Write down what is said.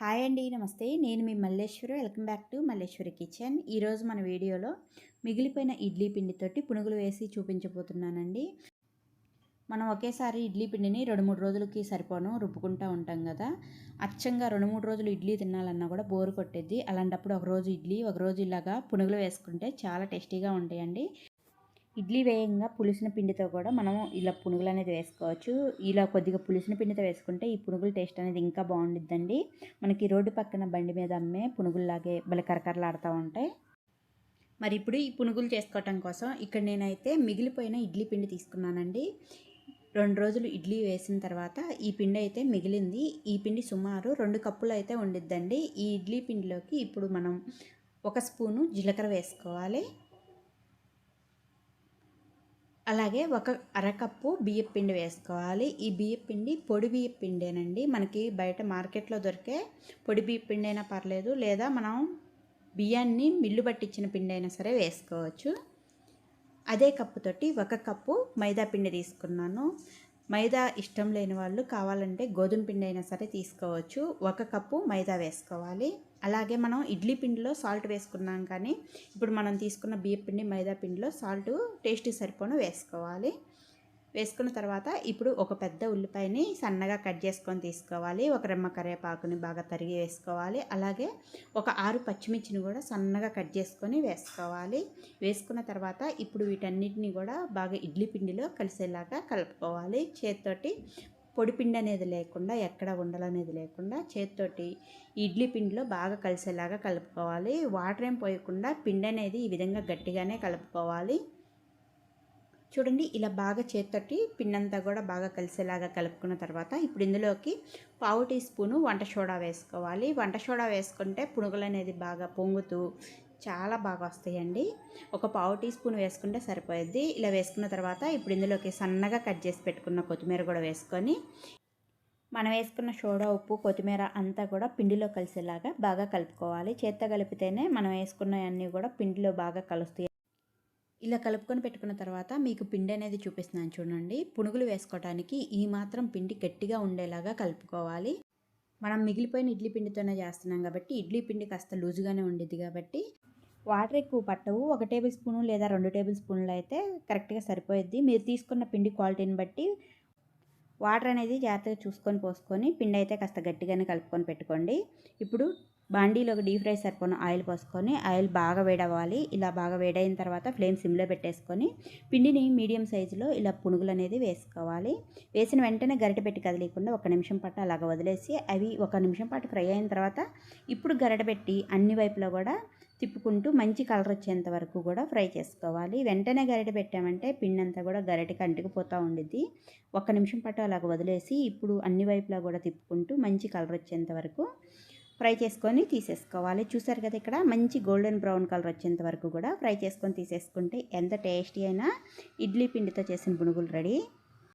Hi అండి నమస్తే. నేను మీ Malleswari. Welcome back to Malleswari kitchen. ఈరోజు మన వీడియోలో మిగిలిపోయిన ఇడ్లీ పిండితోటి పునుగులు వేసి చూపించబోతున్నానండి. మనం ఒకేసారి ఇడ్లీ పిండిని రెండు మూడు రోజులకి సరిపోను రుబ్బుకుంటూ ఉంటాం కదా. అచ్చంగా రెండు మూడు రోజులు ఇడ్లీ తినాలన్నా కూడా బోరు కొట్టేది అలాంటప్పుడు ఒక రోజు ఇడ్లీ ఒక రోజు ఇలాగా పునుగులు వేసుకుంటే చాలా టేస్టీగా ఉంటాయండి. ఇడ్లీ వేయంగా పులిసిన పిండితో కూడా మనం ఇలా పునుగులు అనేది వేసుకోవచ్చు. ఇలా కొద్దిగా పులిసిన పిండితో వేసుకుంటే ఈ పునుగుల టేస్ట్ అనేది ఇంకా బాగుండిద్దండి. మనకి రోడ్డు పక్కన బండి మీద అమ్మే పునుగుల్లాగే భలే కరకరలాడుతూ ఉంటాయి. మరి ఇప్పుడు ఈ పునుగులు చేసుకోవటం కోసం ఇక్కడ నేనైతే మిగిలిపోయిన ఇడ్లీ పిండి తీసుకున్నానండి. రెండు రోజులు ఇడ్లీ వేసిన తర్వాత ఈ పిండి అయితే మిగిలింది. ఈ పిండి సుమారు రెండు కప్పులు అయితే ఉండిద్దండి. ఈ ఇడ్లీ పిండిలోకి ఇప్పుడు మనం ఒక స్పూను జీలకర్ర వేసుకోవాలి. అలాగే ఒక అరకప్పు బియ్యం పిండి వేసుకోవాలి. ఈ బియ్యం పిండి పొడి బియ్యం పిండేనండి. మనకి బయట మార్కెట్లో దొరికే పొడి బియ్యం పిండి అయినా పర్లేదు లేదా మనం బియ్యాన్ని మిల్లు పట్టించిన పిండి అయినా సరే వేసుకోవచ్చు. అదే కప్పుతోటి ఒక కప్పు మైదా పిండి తీసుకున్నాను. మైదా ఇష్టం లేని వాళ్ళు కావాలంటే గోధుమ పిండి అయినా సరే తీసుకోవచ్చు. ఒక కప్పు మైదా వేసుకోవాలి. అలాగే మనం ఇడ్లీ పిండిలో సాల్ట్ వేసుకున్నాం కానీ ఇప్పుడు మనం తీసుకున్న బియ్య పిండి మైదా పిండిలో సాల్ట్ టేస్ట్ సరిపోను వేసుకోవాలి. వేసుకున్న తర్వాత ఇప్పుడు ఒక పెద్ద ఉల్లిపాయని సన్నగా కట్ చేసుకొని తీసుకోవాలి. ఒక రెమ్మ కరివేపాకుని బాగా తరిగి వేసుకోవాలి. అలాగే ఒక ఆరు పచ్చిమిర్చిని కూడా సన్నగా కట్ చేసుకొని వేసుకోవాలి. వేసుకున్న తర్వాత ఇప్పుడు వీటన్నిటిని కూడా బాగా ఇడ్లీ పిండిలో కలిసేలాగా కలుపుకోవాలి. చేతితోటి పొడిపిండి అనేది లేకుండా ఎక్కడ ఉండలనేది లేకుండా చేత్తోటి ఇడ్లీ పిండిలో బాగా కలిసేలాగా కలుపుకోవాలి. వాటర్ ఏం పోయకుండా పిండి అనేది ఈ విధంగా గట్టిగానే కలుపుకోవాలి. చూడండి ఇలా బాగా చేత్తోటి పిండంతా కూడా బాగా కలిసేలాగా కలుపుకున్న తర్వాత ఇప్పుడు ఇందులోకి పావు టీ స్పూను వంట సోడా వేసుకోవాలి. వంట సోడా వేసుకుంటే పునుగులు అనేది బాగా పొంగుతూ చాలా బాగా వస్తాయండి. ఒక పావు టీ స్పూన్ వేసుకుంటే సరిపోయిద్ది. ఇలా వేసుకున్న తర్వాత ఇప్పుడు ఇందులోకి సన్నగా కట్ చేసి పెట్టుకున్న కొత్తిమీర కూడా వేసుకొని మనం వేసుకున్న సోడా ఉప్పు కొత్తిమీర అంతా కూడా పిండిలో కలిసేలాగా బాగా కలుపుకోవాలి. చేత్త కలిపితేనే మనం వేసుకున్నవన్నీ కూడా పిండిలో బాగా కలుస్తాయి. ఇలా కలుపుకొని పెట్టుకున్న తర్వాత మీకు పిండి అనేది చూపిస్తున్నాను చూడండి. పునుగులు వేసుకోవడానికి ఈ మాత్రం పిండి గట్టిగా ఉండేలాగా కలుపుకోవాలి. మనం మిగిలిపోయిన ఇడ్లీ పిండితోనే చేస్తున్నాం కాబట్టి ఇడ్లీ పిండి కాస్త లూజుగానే ఉండేది కాబట్టి వాటర్ ఎక్కువ పట్టవు. ఒక టేబుల్ స్పూను లేదా రెండు టేబుల్ స్పూన్లు అయితే కరెక్ట్గా సరిపోయిద్ది. మీరు తీసుకున్న పిండి క్వాలిటీని బట్టి వాటర్ అనేది జాగ్రత్తగా చూసుకొని పోసుకొని పిండి అయితే కాస్త గట్టిగానే కలుపుకొని పెట్టుకోండి. ఇప్పుడు బాండీలో ఒక డీప్ ఫ్రై సరిపోయిన ఆయిల్ పోసుకొని ఆయిల్ బాగా వేడవ్వాలి. ఇలా బాగా వేడైన తర్వాత ఫ్లేమ్ సిమ్లో పెట్టేసుకొని పిండిని మీడియం సైజులో ఇలా పునుగులు అనేది వేసుకోవాలి. వేసిన వెంటనే గరిట పెట్టి కదిలేకుండా ఒక నిమిషం పాటు అలాగ వదిలేసి అవి ఒక నిమిషం పాటు ఫ్రై అయిన తర్వాత ఇప్పుడు గరిట పెట్టి అన్ని వైపులో కూడా తిప్పుకుంటూ మంచి కలర్ వచ్చేంత వరకు కూడా ఫ్రై చేసుకోవాలి. వెంటనే గరిటె పెట్టామంటే పిండి అంతా కూడా గరిటెకి అంటుకుపోతూ ఉండిద్ది. ఒక్క నిమిషం పాటు అలాగ వదిలేసి ఇప్పుడు అన్ని వైపులా కూడా తిప్పుకుంటూ మంచి కలర్ వచ్చేంత వరకు ఫ్రై చేసుకొని తీసేసుకోవాలి. చూసారు కదా ఇక్కడ మంచి గోల్డెన్ బ్రౌన్ కలర్ వచ్చేంత వరకు కూడా ఫ్రై చేసుకొని తీసేసుకుంటే ఎంత టేస్టీ అయినా ఇడ్లీ పిండితో చేసిన పునుగులు రెడీ.